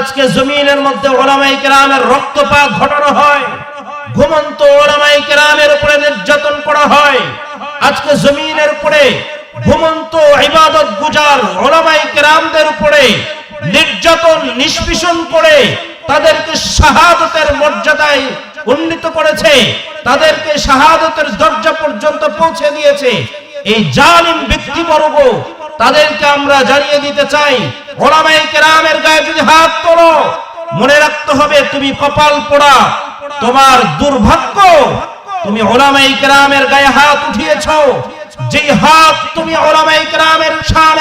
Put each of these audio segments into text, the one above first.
আজকে জমিনের মধ্যে ওলামাই কেরামের রক্তপাত ঘটানো হয়। ঘুমন্ত ওলামাই কেরামের উপরে নির্যাতন করা হয়। আজকে জমিনের উপরে ঘুমন্ত ইবাদত গুজার ওলামাই কেরামদের উপরে নির্যাতন, নিষ্পিষণ করে তাদেরকে শাহাদতের মর্যাদায় উন্নীত করেছে, তাদেরকে শাহাদতের দরজা পর্যন্ত পৌঁছে দিয়েছে। এই জালিম ব্যক্তিবর্গ, তাদেরকে আমরা জানিয়ে দিতে চাই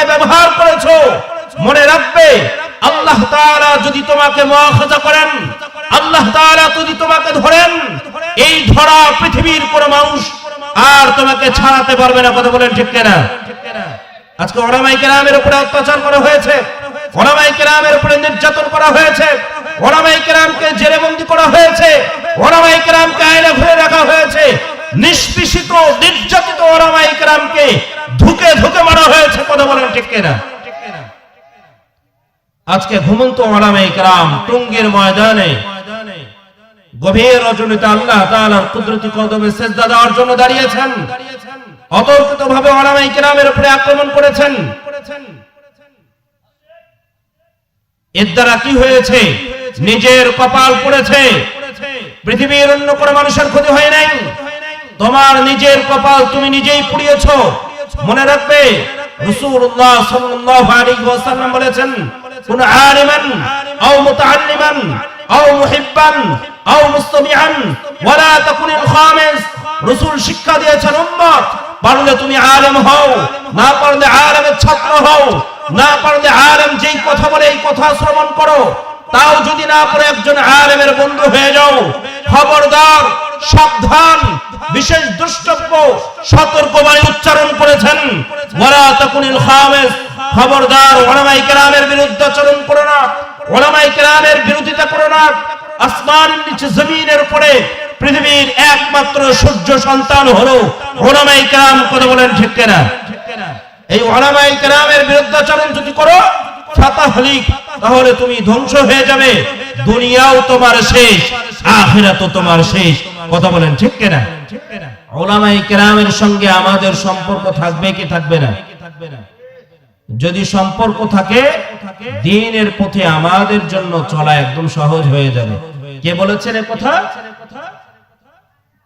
ব্যবহার মনে রাখবে আল্লাহ যদি তোমাকে করেন, আল্লাহ যদি তোমাকে ধরেন, এই ধরা পৃথিবীর কোন মানুষ আর তোমাকে ছাড়াতে পারবে না। কথা বলেন ঠিক কিনা? আজকে ওলামাই কেরামের উপরে অত্যাচার করা হয়েছে। ওলামাই কেরামের উপরে নির্যাতন করা হয়েছে ওলামাই কেরামকে জেলেবন্দি করা হয়েছে ওলামাই কেরামকে আইনে ঘুরে রাখা হয়েছে। নিষ্পিষিত, নির্যাতিত ওলামাই কেরামকে ধুকে ধুকে মারা হয়েছে, কথা বলেন ঠিক কিনা? আজকে ঘুমন্ত ওলামাই কেরাম টুঙ্গির ময়দানে গভীর রজনীতে আল্লাহ তাআলার কুদরতি কদমে সেজদা দেওয়ার জন্য দাঁড়িয়েছেন। অতর্কিত ভাবে ওলামাই কেরামের উপরে আক্রমণ করেছেন। এর দ্বারা কি হয়েছে? নিজের কপাল পড়েছে। পৃথিবীর অন্য কোনো মানুষের ক্ষতি হয় নাই। তোমার নিজের কপাল তুমি নিজেই পুড়িয়েছ। মনে রাখবে হও, না পারলে আলেমের ছাত্র হও, না পারলে আলেম যেই কথা বলে এই করো, তাও যদি না পারে একজন আলেমের বন্ধু হয়ে যাও, খবরদার, সাবধান, বিশেষ দুষ্টব্য, সতর্কবাণী উচ্চারণ করেছেন। ওয়ালা তাকুনিল খামিস খবরদার ওলামাই কেরামের বিরুদ্ধে আচরণ করো না ওলামাই কেরামের বিরোধিতা করো না। আসমানের নিচে জমিনের উপরে পৃথিবীর একমাত্র সূর্য সন্তান হলো ওলামাই কেরাম, কথা বলেন ঠিক কিনা? এই ওলামাই কেরামের বিরুদ্ধাচরণ যদি করো ছাতা হলিক, তাহলে তুমি ধ্বংস হয়ে যাবে। দুনিয়াও তোমার শেষ, আখিরাতও তোমার শেষ। কথা বলেন ঠিক কিনা? ওলামাই কেরামের সঙ্গে আমাদের সম্পর্ক থাকবে কি থাকবে না? যদি সম্পর্ক থাকে, দিনের পথে আমাদের জন্য চলা একদম সহজ হয়ে যাবে। কে বলেছেন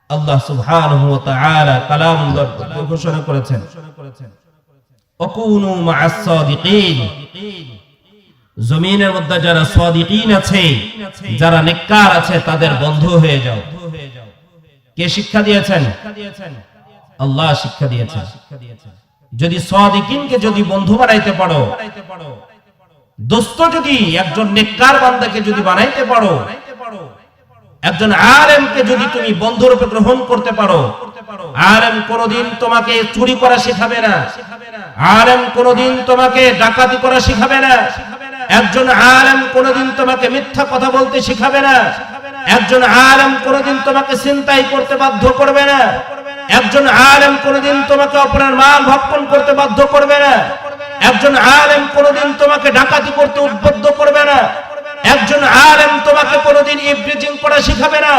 আল্লাহ ঘোষণা করেছেন। জমিনের মধ্যে যারা সাদিকিন আছে, যারা নেককার আছে, তাদের বন্ধু হয়ে যাও। কে শিক্ষা দিয়েছেন? আল্লাহ শিক্ষা দিয়েছেন। যদি সাদিকিনকে যদি বন্ধু বানাইতে পারো, দোস্ত যদি একজন নেককার বান্দাকে যদি বানাইতে পারো, একজন আলেমকে যদি তুমি বন্ধুরূপে গ্রহণ করতে পারো, আলেম কোনদিন তোমাকে চুরি করা শেখাবে না। আলেম কোনদিন তোমাকে ডাকাতি করা শিখাবে না। একজন আলেম কোনদিন তোমাকে মিথ্যা কথা বলতে শিখাবে না। একজন আলেম কোনদিন তোমাকে চিন্তাই করতে বাধ্য করবে না। একজন আলেম কোনদিন তোমাকে অপরের মাল ভক্ষণ করতে বাধ্য করবে না। একজন আলেম কোনদিন তোমাকে ডাকাতি করতে উদ্বুদ্ধ করবে না। একজন আলেম তোমাকে কোনদিন ইব্রিজিং করা শিখাবে না।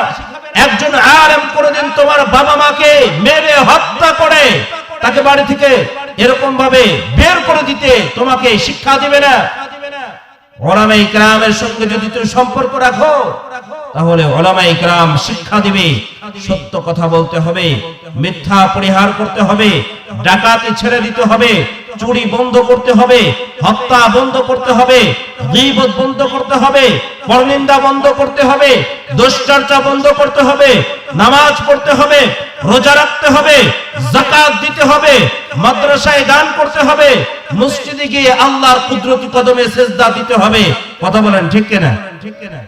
একজন আলেম কোনদিন তোমার বাবা মাকে মেরে হত্যা করে, তাকে বাড়ি থেকে এরকম ভাবে বের করে দিতে তোমাকে শিক্ষা দিবে না। ওলামাই ইকরামের সঙ্গে যদি তুমি সম্পর্ক রাখো, তাহলে ওলামাই ইকরাম শিক্ষা দিবে, সত্য কথা বলতে হবে, মিথ্যা পরিহার করতে হবে, ডাকাতি ছেড়ে দিতে হবে, চুরি বন্ধ করতে হবে, হত্যা বন্ধ করতে হবে বন্ধ করতে হবে, পরনিন্দা বন্ধ করতে হবে, দুশ্চর্চা বন্ধ করতে হবে, নামাজ পড়তে হবে, রোজা রাখতে হবে জাকাত হবে, মাদ্রাসায় দান করতে হবে, মসজিদে গিয়ে আল্লাহর কুদরতি কদমে সেজদা দিতে হবে। কথা বলেন ঠিক কিনা? ঠিক কিনা